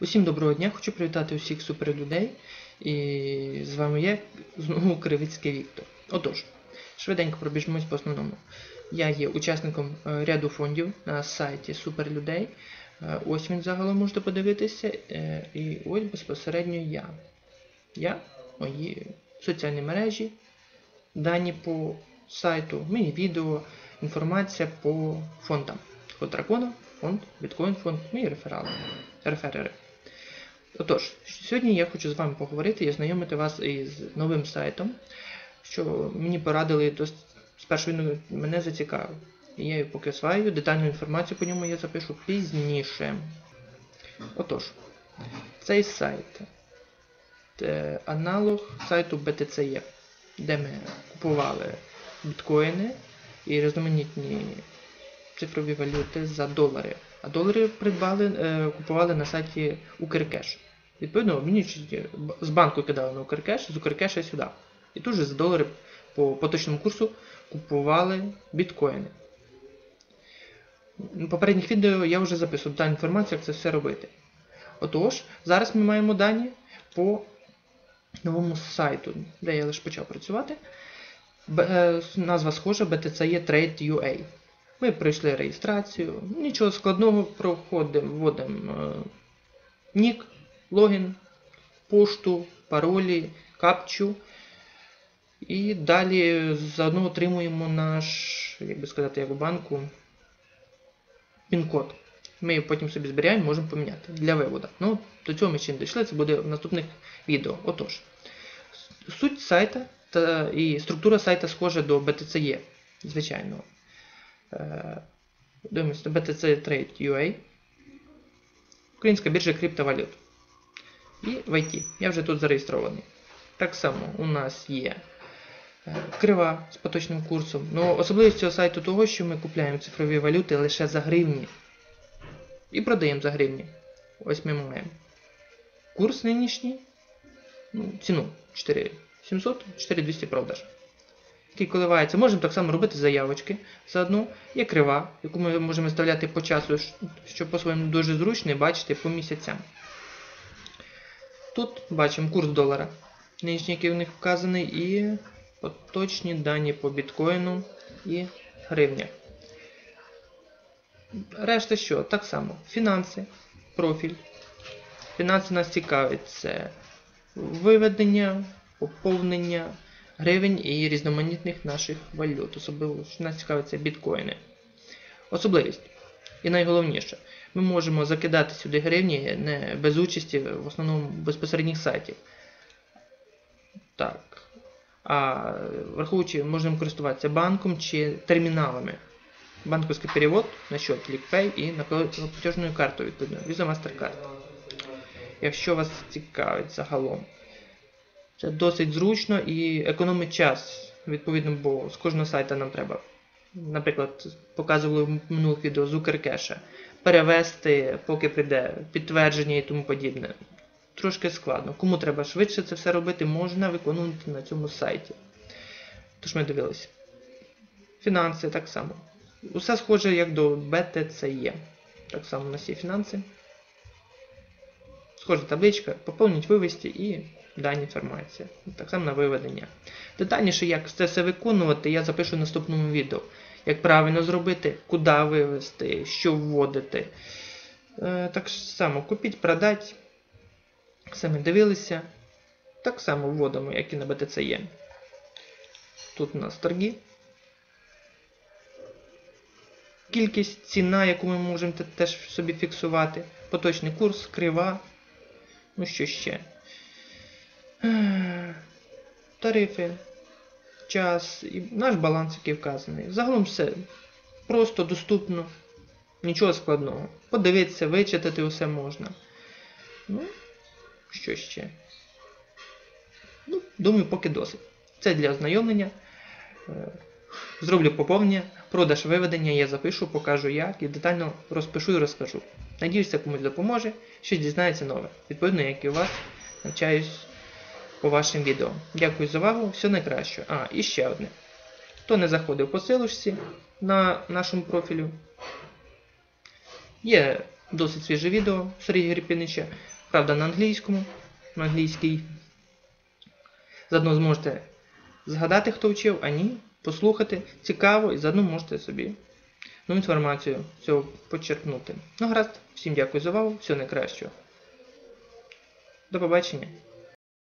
Усім доброго дня, хочу привітати усіх суперлюдей. І з вами я, знову Кривицький Віктор. Отож, швиденько пробіжмось по основному. Я є учасником е, ряду фондів на сайті Суперлюдей. Е, Ось він загалом можете подивитися. е, І ось безпосередньо я. Я, мої соціальні мережі, дані по сайту, мені відео, інформація по фондам. Фонд Дракона, фонд, біткоін фонд, мої реферали, реферери. Отож, сьогодні я хочу з вами поговорити і ознайомити вас із новим сайтом, що мені порадили досить спершу він мене зацікавив. І я його поки осваю, детальну інформацію по ньому я запишу пізніше. Отож, цей сайт це аналог сайту BTCE, де ми купували біткоїни і різноманітні цифрові валюти за долари. А долари придбали, е, купували на сайті Укркеш. Відповідно, обмінюючи з банку кидали на Укркеш, з Укркеша сюди. І тут же за долари по поточному курсу купували біткоїни. В попередніх відео я вже записував та інформацію, як це все робити. Отож, зараз ми маємо дані по новому сайту, де я лише почав працювати. Е, Назва схожа BTCE Trade UA. Ми пройшли реєстрацію, нічого складного проходимо, вводимо е, нік, логін, пошту, паролі, капчу. І далі заодно отримуємо наш, як би сказати, як в банку, пін-код. Ми його потім собі зберігаємо, можемо поміняти для виводу. Ну, до цього ми ще не дійшли, це буде в наступних відео. Отож, суть сайта та і структура сайта схожа до BTCE, звичайно. Дивимося, BTC Trade UA. Українська біржа криптовалют. І в. Я вже тут зареєстрований. Так само у нас є е, крива з поточним курсом. Ну, особливість цього сайту того, що ми купляємо цифрові валюти лише за гривні. І продаємо за гривні. Ось ми маємо. Курс нинішній. Ну, ціну 4700, 4200 продаж. Який коливається. Можемо так само робити заявочки заодно. Є крива, яку ми можемо виставляти по часу, що по-своєму дуже зручно і бачити по місяцям. Тут бачимо курс долара, нинішній, який у них вказаний, і поточні дані по біткоїну і гривня. Решта що? Так само. Фінанси, профіль. Фінанси нас цікавить це виведення, поповнення гривень і різноманітних наших валют. Особливо що нас цікавить це біткоїни. Особливість. І найголовніше, ми можемо закидати сюди гривні не без участі в основному безпосередніх сайтів. Так. А враховуючи, можемо користуватися банком чи терміналами. Банковський перевод на счет LickPay і на платежною картою, відповідно, Visa Mastercard. Якщо вас цікавить загалом. Це досить зручно і економить час, відповідно, бо з кожного сайта нам треба, наприклад, показували в минулих відео з перевести, поки прийде підтвердження і тому подібне. Трошки складно. Кому треба швидше це все робити, можна виконувати на цьому сайті. Тож ми дивилися. Фінанси так само. Усе схоже як до BTCE. Так само у нас є фінанси. Схожа табличка, поповніть вивести і дані інформація. Так само на виведення. Детальніше, як це все виконувати, я запишу в наступному відео. Як правильно зробити, куди вивести, що вводити. Е, так само купіть, продать. Самі дивилися. Так само вводимо, як і на BTCE. Тут у нас торги. Кількість, ціна, яку ми можемо теж собі фіксувати. Поточний курс, крива. Ну що ще? Тарифи, час і наш баланс, який вказаний. Загалом все просто, доступно, нічого складного. Подивитися, вичитати усе можна. Ну, що ще? Ну, думаю, поки досить. Це для ознайомлення. Е, Зроблю поповнення, продаж виведення, я запишу, покажу як і детально розпишу і розкажу. Надіюсь, це комусь допоможе, щось дізнається нове. Відповідно, як і у вас, навчаюсь по вашим відео. Дякую за увагу, все найкраще. А, і ще одне. Хто не заходив по силочці на нашому профілю, є досить свіже відео Сергія Грипінича, правда на англійському, на англійській. Заодно зможете згадати, хто вчив, а ні, послухати. Цікаво, і заодно можете собі ну, інформацію цього почерпнути. Ну, гаразд, всім дякую за увагу, всього найкращого. До побачення.